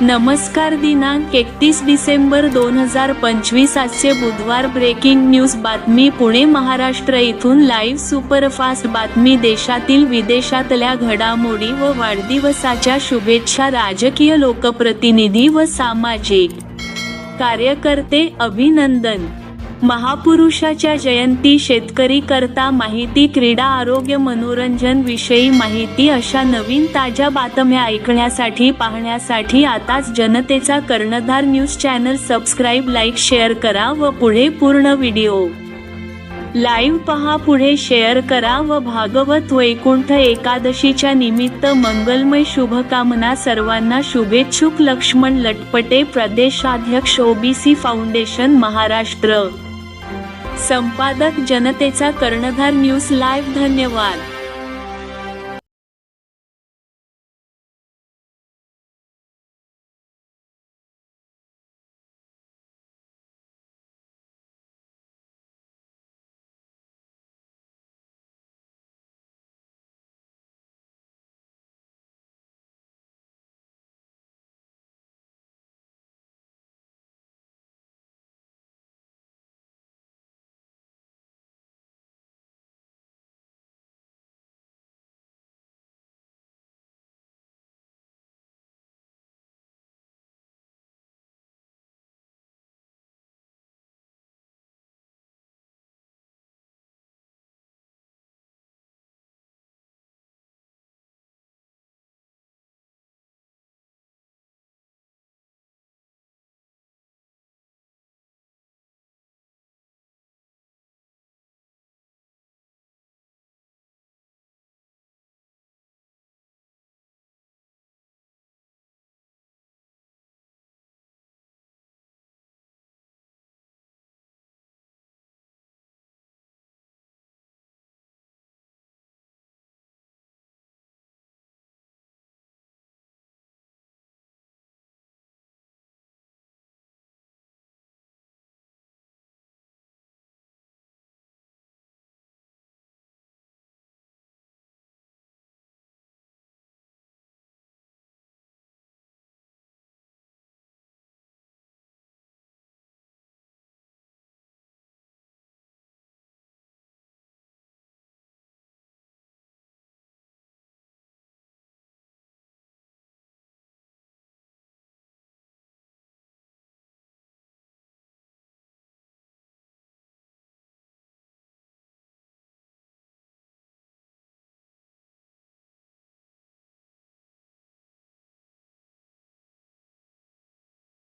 नमस्कार दिनांक एकतीस डिसेंबर दोन हजार पंचवीस आजचे बुधवार ब्रेकिंग न्यूज बातमी पुणे महाराष्ट्र इथून लाईव्ह सुपरफास्ट बातमी देशातील विदेशातल्या घडामोडी व वाढदिवसाच्या शुभेच्छा राजकीय लोकप्रतिनिधी व सामाजिक कार्यकर्ते अभिनंदन. महापुरुषाच्या जयंती शेतकरी करता माहिती क्रीडा आरोग्य मनोरंजन विषयी माहिती अशा नवीन ताज्या बातम्या ऐकण्यासाठी पाहण्यासाठी आताच जनतेचा कर्णधार news channel subscribe like share करा व पुढे पूर्ण व्हिडिओ. लाईव्ह पहा पुढे शेअर करा व भागवत वैकुंठ एकादशीच्या निमित्त मंगलमय शुभकामना सर्वांना शुभेच्छुक लक्ष्मण लटपटे प्रदेशाध्यक्ष ओबीसी फाउंडेशन महाराष्ट्र. संपादक जनतेचा कर्णधार न्यूज लाईव्ह धन्यवाद.